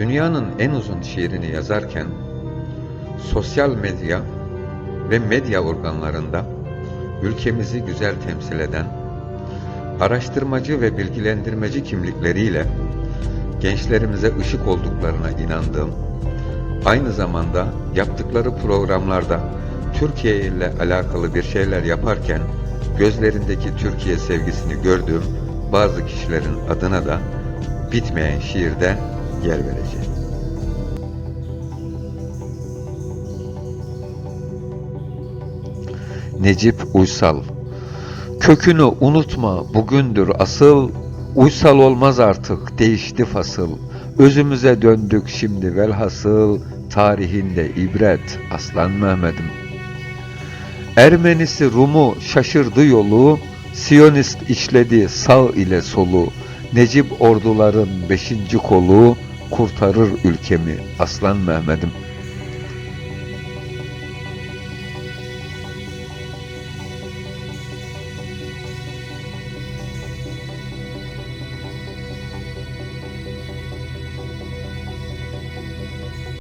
Dünyanın en uzun şiirini yazarken sosyal medya ve medya organlarında ülkemizi güzel temsil eden araştırmacı ve bilgilendirmeci kimlikleriyle gençlerimize ışık olduklarına inandığım, aynı zamanda yaptıkları programlarda Türkiye ile alakalı bir şeyler yaparken gözlerindeki Türkiye sevgisini gördüğüm bazı kişilerin adına da bitmeyen şiirde yer vereceğim. Necip Uysal Kökünü unutma bugündür asıl, uysal olmaz artık değişti fasıl. Özümüze döndük şimdi velhasıl, tarihinde ibret Aslan Mehmet'im. Ermenisi Rum'u şaşırdı yolu, Siyonist işledi sağ ile solu, Necip orduların beşinci kolu, kurtarır ülkemi Aslan Mehmet'im.